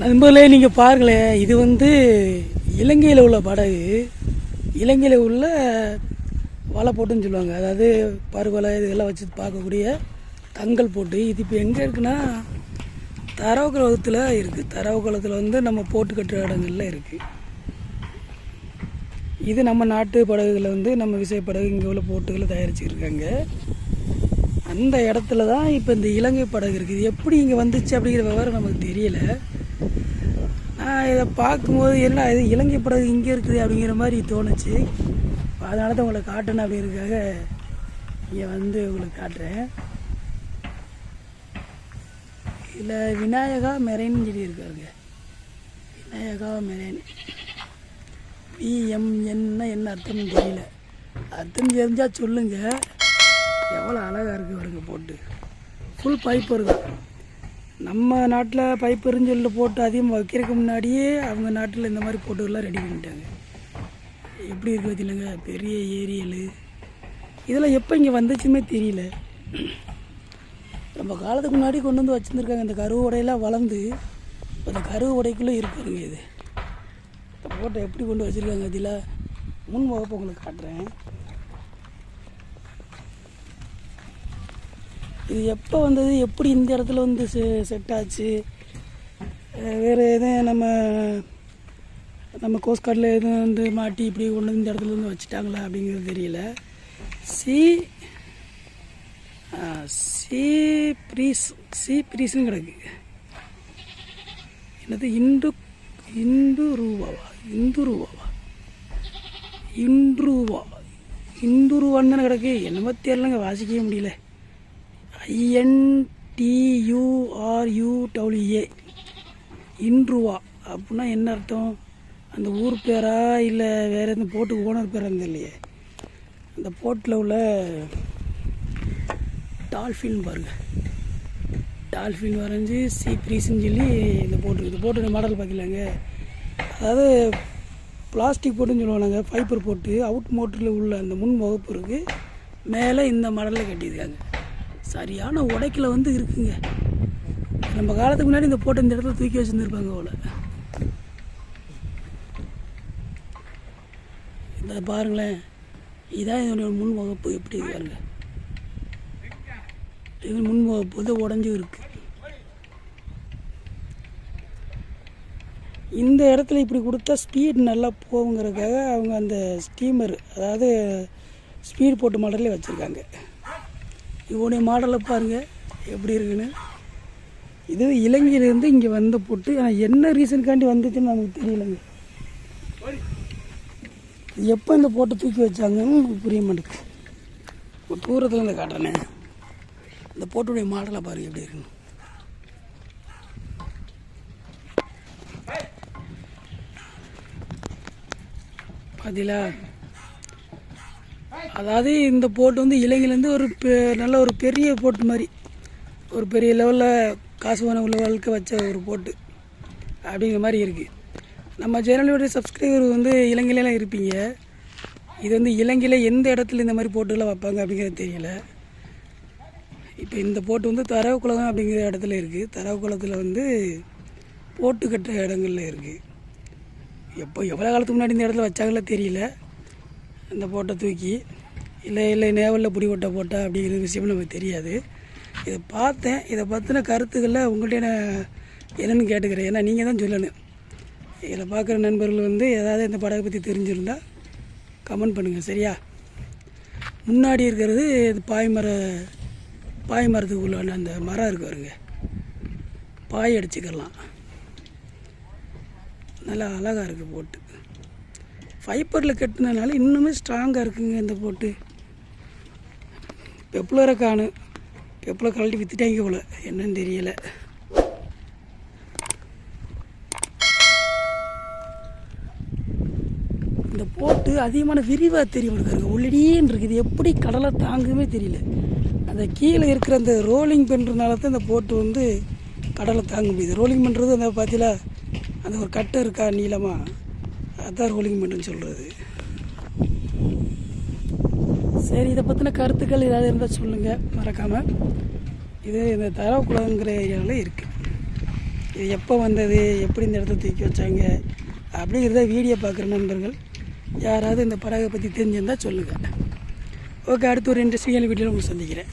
நண்பர்களே நீங்கள் பாருங்களேன் இது வந்து இலங்கையில் உள்ள படகு. இலங்கையில் உள்ள வலை போட்டுன்னு சொல்லுவாங்க. அதாவது பருவலை இதெல்லாம் வச்சு பார்க்கக்கூடிய தங்கல் போட்டு. இது இப்போ எங்கே இருக்குன்னா தரவுக்குளத்தில் இருக்குது தரவு குளத்தில் வந்து நம்ம போட்டு கட்டுற இடங்கள்ல இருக்குது இது நம்ம நாட்டு படகுகளை வந்து நம்ம விசைப்படகு இங்கே உள்ள போட்டுகளை தயாரிச்சுருக்காங்க. அந்த இடத்துல தான் இப்போ இந்த இலங்கை படகு இருக்குது எப்படி இங்கே வந்துச்சு அப்படிங்கிற விவரம் நமக்கு தெரியலை. நான் இதை பார்க்கும்போது என்ன இது இலங்கை படகு இங்கே இருக்குது அப்படிங்கிற மாதிரி தோணுச்சு. அதனால தான் உங்களை காட்டணும் அப்படிங்கிறதுக்காக இங்கே வந்து உங்களுக்கு காட்டுறேன். இதில் விநாயகா மெரைன்னு சொல்லி இருக்காருங்க விநாயகா மெரைன். பிஎம்என்னா என்ன அர்த்தம்னு தெரியல. அர்த்தம் தெரிஞ்சால் சொல்லுங்கள் எவ்வளோ அழகாக இருக்குது பாருங்க போட்டு. ஃபுல் பைப் இருக்கும் நம்ம நாட்டில் பைப் சொல்லி போட்டு அதிகமாக வைக்கிறதுக்கு முன்னாடியே அவங்க நாட்டில் இந்த மாதிரி போட்டுகள்லாம் ரெடி பண்ணிட்டாங்க. எப்படி இருக்குது பார்த்தீங்களங்க பெரிய ஏரியல். இதெல்லாம் எப்போ இங்கே வந்துச்சுமே தெரியல. ரொம்ப காலத்துக்கு முன்னாடி கொண்டு வந்து வச்சுருந்துருக்காங்க. இந்த கருவு உடையெல்லாம் வளர்ந்து இப்ப இந்த கருவு உடைக்குள்ளே இருக்குதுங்க இது. இந்த போட்டை எப்படி கொண்டு வச்சுருக்காங்க அதில் முன் வகுப்பு உங்களுக்கு காட்டுறேன். இது எப்போ வந்தது? எப்படி இந்த இடத்துல வந்து செ செட் ஆச்சு? வேறு எதுவும் நம்ம நம்ம கோஸ்கார்டில் எதுவும் வந்து மாட்டி இப்படி கொண்டு இந்த இடத்துல வந்து வச்சுட்டாங்களா அப்படிங்கிறது தெரியல. சி சி ப்ரீஸ் சி ப்ரீஸ்னு கிடக்கு. என்னது? இந்து இந்து ரூபாவா இந்து ரூபாவா இன்ட்ரூவா இந்து ரூபான்னு தானே கிடக்கு. என்னமோ தெரியலங்க வாசிக்கவே முடியல. ஐஎன்டியூஆர்யூடபிள்யூஏ இன்ட்ருவா அப்படின்னா என்ன அர்த்தம்? அந்த ஊர் பேரா இல்லை வேறு எதுவும் போட்டுக்கு ஓனர் பேரா இல்லையே? அந்த போட்டில் உள்ள டால்ஃபின் பாருங்கள் டால்ஃபின் வரைஞ்சி சி ப்ரீஸ்ன்னு சொல்லி இந்த போட்டு இந்த போட்டு மாடல் பார்க்கலாங்க அதாவது பிளாஸ்டிக் போட்டுன்னு சொல்லுவாங்க ஃபைபர் போட்டு அவுட் மோட்டரில் உள்ள அந்த முன் வகுப்பு இருக்குது மேலே இந்த மாடலில் கட்டியிருக்காங்க. சரியான உடைக்கில் வந்து இருக்குங்க. நம்ம காலத்துக்கு முன்னாடி இந்த போட்டை இந்த இடத்துல தூக்கி வச்சுருந்துருப்பாங்க போல. இந்த பாருங்களேன். இதான் இதனுடைய முன் எப்படி பாருங்க. இது முன் வந்து உடஞ்சி இருக்கு. இந்த இடத்துல இப்படி கொடுத்தா ஸ்பீட் நல்லா போகுங்கிறதுக்காக அவங்க அந்த ஸ்டீமர் அதாவது ஸ்பீட் போட்டு மாடலே வச்சுருக்காங்க. இவனுடைய மாடலை பாருங்கள் எப்படி இருக்குன்னு. இது இலங்கையிலேருந்து இங்கே வந்த போட்டு. ஆனால் என்ன ரீசனுக்காண்டி வந்துச்சுன்னு நமக்கு தெரியலங்க. எப்போ இந்த போட்டை தூக்கி வச்சாங்கன்னு புரிய மாட்டேங்குது. ஒரு தூரத்தில் இந்த காட்டுறேனே. இந்த போட்டுடைய மாடலை பாருங்க எப்படி இருக்குன்னு. பார்த்தீங்களா அதாவது இந்த போட்டு வந்து இலங்கையிலேருந்து ஒரு பெ- நல்ல ஒரு பெரிய போட்டு மாதிரி. ஒரு பெரிய லெவலில் காசு பணம் உள்ள வாழ்க்கை வச்ச ஒரு போட்டு அப்படிங்கிற மாதிரி இருக்குது நம்ம சேனலுடைய சப்ஸ்கிரைபர் வந்து இலங்கையிலலாம் இருப்பீங்க. இது வந்து இலங்கையில் எந்த இடத்துல இந்த மாதிரி போட்டுலாம் வைப்பாங்க அப்படிங்கிறது தெரியல. இப்போ இந்த போட்டு வந்து தரவு குளம் அப்படிங்கிற இடத்துல இருக்குது தரவு குளத்தில் வந்து போட்டு கட்டுற இடங்கள்ல இருக்குது எப்போ எவ்வளோ காலத்துக்கு முன்னாடி இந்த இடத்துல வச்சாங்களோ தெரியல. இந்த போட்டை தூக்கி இல்லை இல்லை நேவலில் பிடி போட்டா அப்படிங்கிற விஷயம் நமக்கு தெரியாது. இதை பார்த்தேன். இதை பற்றின கருத்துக்களில் உங்கள்கிட்ட நான் என்னென்னு கேட்டுக்கிறேன். ஏன்னா நீங்கள் தான் சொல்லணும். இதில் பார்க்குற நண்பர்கள் வந்து ஏதாவது இந்த படகை பற்றி தெரிஞ்சிருந்தால் கமெண்ட் பண்ணுங்கள் சரியா? முன்னாடி இருக்கிறது இது பாய்மர பாய் மரத்துக்கு உள்ளான அந்த மரம் இருக்கு பாருங்க. பாய் அடிச்சுக்கலாம். நல்லா அழகாக இருக்குது போட்டு. ஃபைபரில் கட்டினதுனால இன்னுமே ஸ்ட்ராங்காக இருக்குங்க இந்த போட்டு பெப்ளரை காணும் பெப்ளர் கழட்டி விற்றுட்டாங்க போல. என்னன்னு தெரியலை. இந்த போட்டு அதிகமான விரிவாக தெரிய இருக்காருங்க உள்ளடின்னு இருக்குது. இது எப்படி கடலை தாங்குமே தெரியல. அந்த கீழே இருக்கிற அந்த ரோலிங் பண்ணுறதுனால தான் இந்த போட்டு வந்து கடலை தாங்க முடியுது. ரோலிங் பண்ணுறது அந்த பார்த்தீங்களா அந்த ஒரு கட்டை இருக்கா நீளமாக அதான் ரோலிங் மட்டும் சொல்கிறது சரி இதை பற்றின கருத்துக்கள் ஏதாவது இருந்தால் சொல்லுங்கள் மறக்காமல் இது இந்த தரவுக்குளங்கிற ஏரியாவில் இருக்குது இது எப்போ வந்தது? எப்படி இந்த இடத்த தூக்கி வச்சாங்க? அப்படிங்கிறத வீடியோ பார்க்குற நண்பர்கள் யாராவது இந்த படகை பற்றி தெரிஞ்சிருந்தால் சொல்லுங்கள் ஓகே அடுத்து ஒரு இன்ட்ரெஸ்டிங்கான வீடியோவில் உங்களுக்கு சந்திக்கிறேன்.